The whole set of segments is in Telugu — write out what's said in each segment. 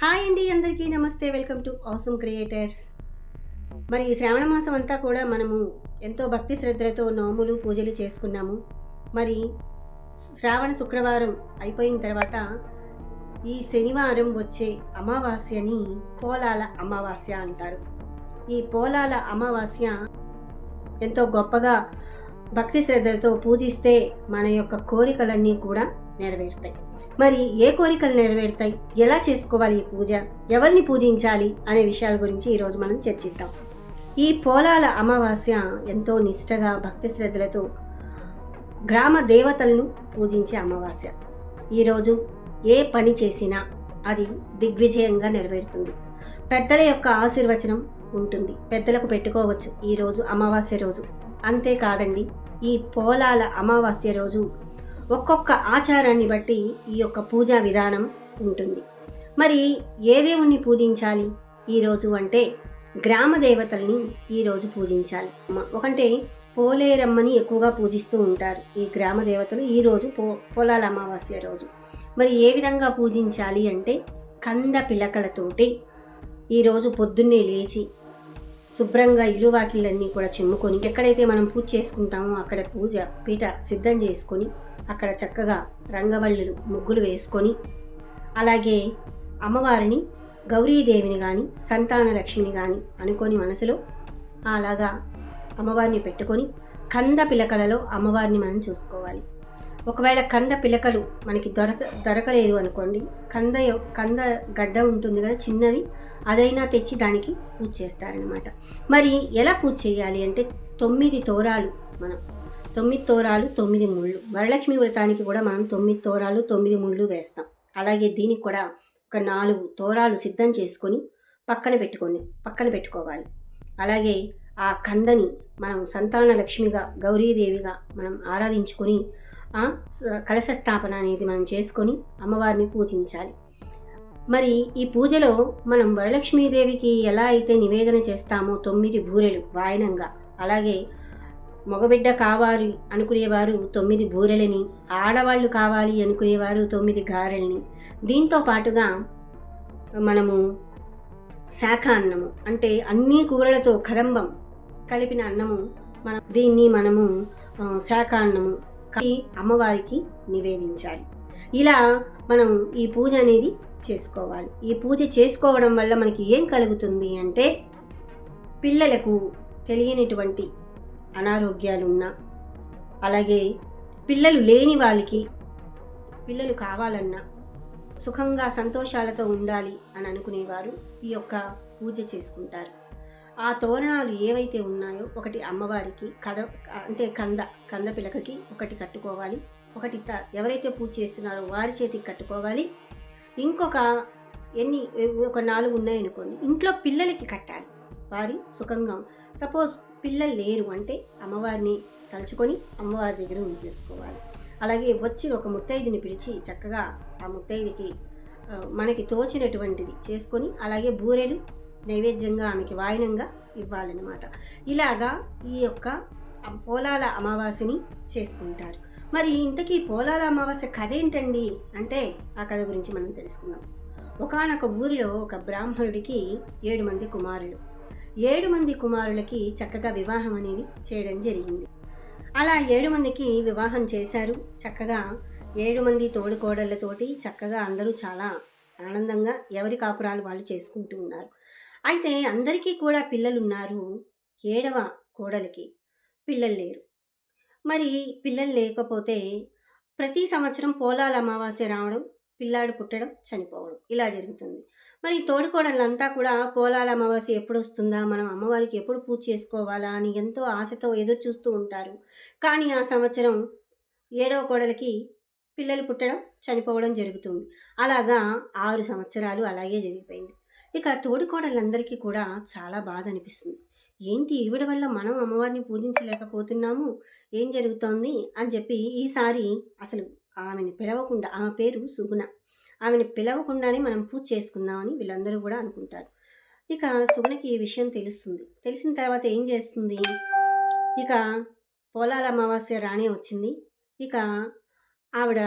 హాయ్ అండి అందరికీ నమస్తే వెల్కమ్ టు ఆసమ్ క్రియేటర్స్ మరి ఈ శ్రావణ మాసం అంతా కూడా మనము ఎంతో భక్తి శ్రద్ధలతో నోములు పూజలు చేసుకున్నాము. మరి శ్రావణ శుక్రవారం అయిపోయిన తర్వాత ఈ శనివారం వచ్చే అమావాస్యని పోలాల అమావాస్య అంటారు. ఈ పోలాల అమావాస్య ఎంతో గొప్పగా భక్తి శ్రద్ధలతో పూజిస్తే మన యొక్క కోరికలన్నీ కూడా నెరవేరుతాయి. మరి ఏ కోరికలు నెరవేరుతాయి? ఎలా చేసుకోవాలి ఈ పూజ? ఎవరిని పూజించాలి అనే విషయాల గురించి ఈరోజు మనం చర్చిద్దాం. ఈ పోలాల అమావాస్య ఎంతో నిష్టగా భక్తి శ్రద్ధలతో గ్రామ దేవతలను పూజించే అమావాస్య. ఈరోజు ఏ పని చేసినా అది దిగ్విజయంగా నెరవేరుతుంది. పెద్దల యొక్క ఆశీర్వచనం ఉంటుంది. పెద్దలకు పెట్టుకోవచ్చు ఈరోజు అమావాస్య రోజు. అంతేకాదండి ఈ పోలాల అమావాస్య రోజు ఒక్కొక్క ఆచారాన్ని బట్టి ఈ యొక్క పూజా విధానం ఉంటుంది. మరి ఏ దేవుణ్ణి పూజించాలి? ఈరోజు అంటే గ్రామ దేవతల్ని ఈరోజు పూజించాలి. ఒకంటే పోలేరమ్మని ఎక్కువగా పూజిస్తూ ఉంటారు ఈ గ్రామ దేవతలు ఈరోజు పో పొలాల అమావాస్య రోజు. మరి ఏ విధంగా పూజించాలి అంటే కంద పిలకలతోటి ఈరోజు పొద్దున్నే లేచి శుభ్రంగా ఇల్లు వాకిళ్ళన్నీ కూడా చిమ్ముకొని ఎక్కడైతే మనం పూజ చేసుకుంటామో అక్కడ పూజ పీట సిద్ధం చేసుకొని అక్కడ చక్కగా రంగవల్లులు ముగ్గులు వేసుకొని అలాగే అమ్మవారిని గౌరీదేవిని కానీ సంతాన లక్ష్మిని కానీ అనుకొని మనసులో అలాగా అమ్మవారిని పెట్టుకొని కంద పిలకలలో అమ్మవారిని మనం చూసుకోవాలి. ఒకవేళ కంద పిలకలు మనకి దొరక దొరకలేదు అనుకోండి కంద కంద గడ్డ ఉంటుంది కదా చిన్నది అదైనా తెచ్చి దానికి పూజ చేస్తారనమాట మరి ఎలా పూజ చేయాలి అంటే తొమ్మిది తోరాలు మనం తొమ్మిది తోరాలు తొమ్మిది ముళ్ళు. వరలక్ష్మి వ్రతానికి కూడా మనం తొమ్మిది తోరాలు తొమ్మిది ముళ్ళు వేస్తాం. అలాగే దీనికి కూడా ఒక నాలుగు తోరాలు సిద్ధం చేసుకొని పక్కన పెట్టుకొని పక్కన పెట్టుకోవాలి. అలాగే ఆ కందని మనం సంతాన లక్ష్మిగా గౌరీదేవిగా మనం ఆరాధించుకొని కలశ స్థాపన అనేది మనం చేసుకొని అమ్మవారిని పూజించాలి. మరి ఈ పూజలో మనం వరలక్ష్మీదేవికి ఎలా అయితే నివేదన చేస్తామో తొమ్మిది బూరెలు వాయనంగా అలాగే మగబిడ్డ కావాలి అనుకునేవారు తొమ్మిది బూరెలని ఆడవాళ్ళు కావాలి అనుకునేవారు తొమ్మిది గారెల్ని. దీంతో పాటుగా మనము శాఖ అన్నము అంటే అన్ని కూరలతో కదంబం కలిపిన అన్నము మనం దీన్ని మనము శాఖ అన్నము కలిపి అమ్మవారికి నివేదించాలి. ఇలా మనం ఈ పూజ అనేది చేసుకోవాలి. ఈ పూజ చేసుకోవడం వల్ల మనకి ఏం కలుగుతుంది అంటే పిల్లలకు తెలియనటువంటి అనారోగ్యాలున్నా. అలాగే పిల్లలు లేని వాళ్ళకి పిల్లలు కావాలన్నా సుఖంగా సంతోషాలతో ఉండాలి అని అనుకునేవారు ఈ యొక్క పూజ చేసుకుంటారు. ఆ తోరణాలు ఏవైతే ఉన్నాయో ఒకటి అమ్మవారికి కథ అంటే కంద కంద పిలకకి ఒకటి కట్టుకోవాలి. ఒకటి త- ఎవరైతే పూజ చేస్తున్నారో వారి చేతికి కట్టుకోవాలి. ఇంకొక ఎన్ని ఒక నాలుగు ఉన్నాయనుకోండి ఇంట్లో పిల్లలకి కట్టాలి. వారి సుఖంగా సపోజ్ పిల్లలు లేరు అంటే అమ్మవారిని తలుచుకొని అమ్మవారి దగ్గర ఉంచేసుకోవాలి. అలాగే వచ్చి ఒక ముత్తైదుని పిలిచి చక్కగా ఆ ముత్తైదుకి మనకి తోచినటువంటిది చేసుకొని అలాగే బూరెలు నైవేద్యంగా ఆమెకి వాయనంగా ఇవ్వాలన్నమాట. ఇలాగా ఈ యొక్క పోలాల అమావాస్యని చేసుకుంటారు. మరి ఇంతకీ పోలాల అమావాస్య కథ ఏంటండి? అంటే ఆ కథ గురించి మనం తెలుసుకుందాం. ఒకానొక ఊరిలో ఒక బ్రాహ్మణుడికి ఏడు మంది కుమారులు. ఏడు మంది కుమారులకి చక్కగా వివాహం అనేది చేయడం జరిగింది. అలా ఏడు మందికి వివాహం చేశారు. చక్కగా ఏడు మంది తోడుకోడళ్ళతోటి చక్కగా అందరూ చాలా ఆనందంగా ఎవరి కాపురాలు వాళ్ళు చేసుకుంటూ ఉన్నారు. అయితే అందరికీ కూడా పిల్లలు ఉన్నారు ఏడవ కోడలికి. పిల్లలు లేరు. మరి పిల్లలు లేకపోతే ప్రతి సంవత్సరం పోలాల అమావాస్య రావడం పిల్లాడు పుట్టడం చనిపోవడం. ఇలా జరుగుతుంది. మరి తోడుకోడళ్ళంతా కూడా పోలాల అమావాస్య ఎప్పుడు వస్తుందా మనం అమ్మవారికి ఎప్పుడు పూజ చేసుకోవాలా? అని ఎంతో ఆశతో ఎదురు చూస్తూ ఉంటారు. కానీ ఆ సంవత్సరం ఏడవ కోడలికి పిల్లలు పుట్టడం చనిపోవడం జరుగుతుంది. అలాగా ఆరు సంవత్సరాలు అలాగే జరిగిపోయింది. ఇక తోడుకోడళ్ళందరికీ కూడా చాలా బాధ అనిపిస్తుంది ఏంటి ఈవిడ వల్ల మనం అమ్మవారిని పూజించలేకపోతున్నాము? ఏం జరుగుతోంది? అని చెప్పి ఈసారి అసలు ఆమెను పిలవకుండా ఆమె పేరు సుగుణ. ఆమెను పిలవకుండానే మనం పూజ చేసుకుందామని వీళ్ళందరూ కూడా అనుకుంటారు. ఇక సుగుణకి ఈ విషయం తెలుస్తుంది. తెలిసిన తర్వాత ఏం చేస్తుంది? ఇక పోలాల అమావాస్య రానే వచ్చింది. ఇక ఆవిడ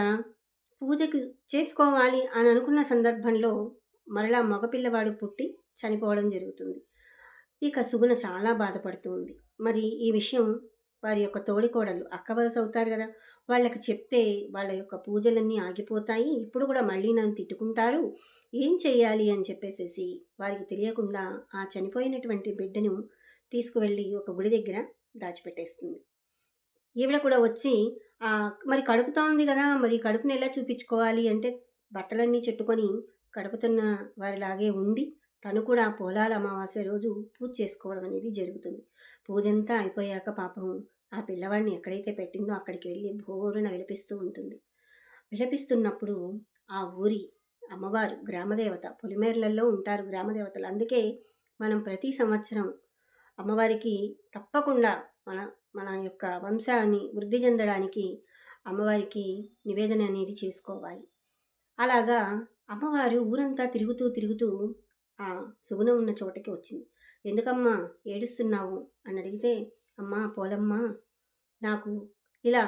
పూజకి చేసుకోవాలి అని అనుకున్న సందర్భంలో మరలా మగపిల్లవాడు పుట్టి చనిపోవడం జరుగుతుంది. ఇక సుగుణ చాలా బాధపడుతూ ఉంది. మరి ఈ విషయం వారి యొక్క తోడికోడలు అక్క వలస అవుతారు కదా. వాళ్ళకి చెప్తే వాళ్ళ యొక్క పూజలన్నీ ఆగిపోతాయి. ఇప్పుడు కూడా మళ్ళీ నన్ను తిట్టుకుంటారు. ఏం చేయాలి అని చెప్పేసేసి వారికి తెలియకుండా ఆ చనిపోయినటువంటి బిడ్డను తీసుకువెళ్ళి ఒక గుడి దగ్గర దాచిపెట్టేస్తుంది. ఈవిడ కూడా వచ్చి ఆ, మరి కడుపుతా ఉంది కదా మరి కడుపుని ఎలా చూపించుకోవాలి? అంటే బట్టలన్నీ చుట్టుకొని కడుపుతున్న వారిలాగే ఉండి తను కూడా పొలాల అమావాస్య రోజు పూజ చేసుకోవడం అనేది జరుగుతుంది. పూజంతా అయిపోయాక పాపం ఆ పిల్లవాడిని ఎక్కడైతే పెట్టిందో అక్కడికి వెళ్ళి భోరున విలపిస్తూ ఉంటుంది. విలపిస్తున్నప్పుడు ఆ ఊరి అమ్మవారు గ్రామదేవత పొలిమేర్లలో ఉంటారు గ్రామదేవతలు. అందుకే మనం ప్రతి సంవత్సరం అమ్మవారికి తప్పకుండా మన మన యొక్క వంశాన్ని వృద్ధి చెందడానికి అమ్మవారికి నివేదన అనేది చేసుకోవాలి. అలాగా అమ్మవారు ఊరంతా తిరుగుతూ తిరుగుతూ ఆ సుగుణ ఉన్న చోటకి వచ్చింది. ఎందుకమ్మా ఏడుస్తున్నావు? అని అడిగితే అమ్మా పోలమ్మా నాకు ఇలా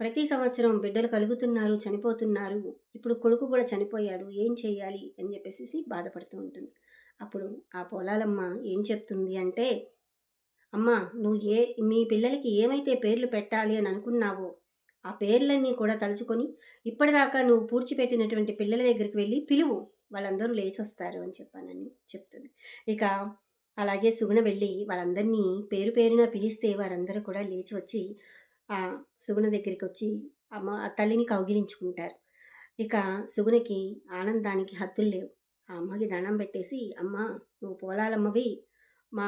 ప్రతి సంవత్సరం బిడ్డలు కలుగుతున్నారు చనిపోతున్నారు. ఇప్పుడు కొడుకు కూడా చనిపోయాడు ఏం చేయాలి? అని చెప్పేసి బాధపడుతూ ఉంటుంది. అప్పుడు ఆ పొలాలమ్మ ఏం చెప్తుంది అంటే అమ్మా నువ్వు ఏ మీ పిల్లలకి ఏమైతే పేర్లు పెట్టాలి అని అనుకున్నావో ఆ పేర్లన్నీ కూడా తలుచుకొని ఇప్పటిదాకా నువ్వు పూడ్చిపెట్టినటువంటి పిల్లల దగ్గరికి వెళ్ళి పిలువు. వాళ్ళందరూ లేచి వస్తారు అని చెప్పానని చెప్తుంది. ఇక అలాగే సుగుణ వెళ్ళి వాళ్ళందరినీ పేరు పేరున పిలిస్తే వారందరూ కూడా లేచి వచ్చి ఆ సుగుణ దగ్గరికి వచ్చి అమ్మ తల్లిని కౌగిలించుకుంటారు. ఇక సుగుణకి ఆనందానికి హద్దులు లేవు. ఆ అమ్మకి దండం పెట్టేసి అమ్మ నువ్వు పోలాలమ్మవి. మా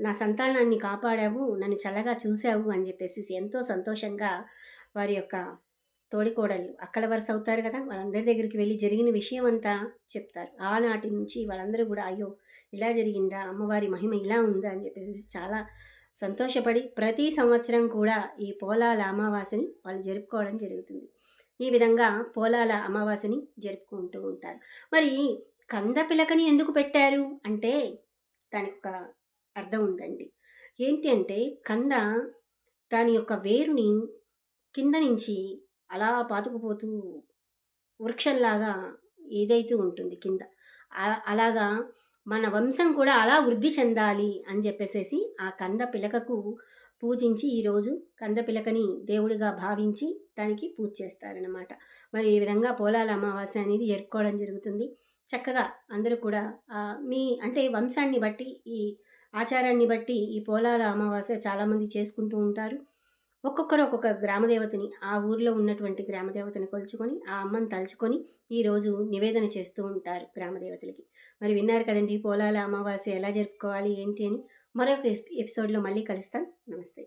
నా సంతానాన్ని కాపాడావు నన్ను చల్లగా చూసావు అని చెప్పేసి ఎంతో సంతోషంగా వారి యొక్క తోడికోడళ్ళు అక్కడ వరుస అవుతారు కదా! వాళ్ళందరి దగ్గరికి వెళ్ళి జరిగిన విషయం అంతా చెప్తారు. ఆనాటి నుంచి వాళ్ళందరూ కూడా అయ్యో ఇలా జరిగిందా? అమ్మవారి మహిమ ఇలా ఉందా? అని చెప్పేసి చాలా సంతోషపడి ప్రతి సంవత్సరం కూడా ఈ పోలాల అమావాస్యని వాళ్ళు జరుపుకోవడం జరుగుతుంది. ఈ విధంగా పోలాల అమావాస్యని జరుపుకుంటూ ఉంటారు. మరి కంద పిలకని ఎందుకు పెట్టారు? అంటే దానికి ఒక అర్థం ఉందండి. ఏంటి అంటే కంద దాని యొక్క వేరుని కింద నుంచి అలా పాతుకుపోతూ వృక్షంలాగా ఏదైతే ఉంటుంది కింద. అలాగా మన వంశం కూడా అలా వృద్ధి చెందాలి అని చెప్పేసేసి ఆ కంద పిలకకు పూజించి ఈరోజు కంద పిలకని దేవుడిగా భావించి దానికి పూజ చేస్తారనమాట మరి ఈ విధంగా పోలాల అమావాస్య అనేది జరుపుకోవడం జరుగుతుంది. చక్కగా అందరూ కూడా మీ అంటే వంశాన్ని బట్టి ఈ ఆచారాన్ని బట్టి ఈ పోలాల అమావాస్య చాలామంది చేసుకుంటూ ఉంటారు. ఒక్కొక్కరు ఒక్కొక్క గ్రామదేవతని ఆ ఊర్లో ఉన్నటువంటి గ్రామదేవతని కొలుచుకొని ఆ అమ్మని తలుచుకొని ఈరోజు నివేదన చేస్తూ ఉంటారు గ్రామదేవతలకి మరి విన్నారు కదండి పోలాల అమావాస్య ఎలా జరుపుకోవాలి ఏంటి అని మరొక ఎపిసోడ్లో మళ్ళీ కలుస్తాను నమస్తే.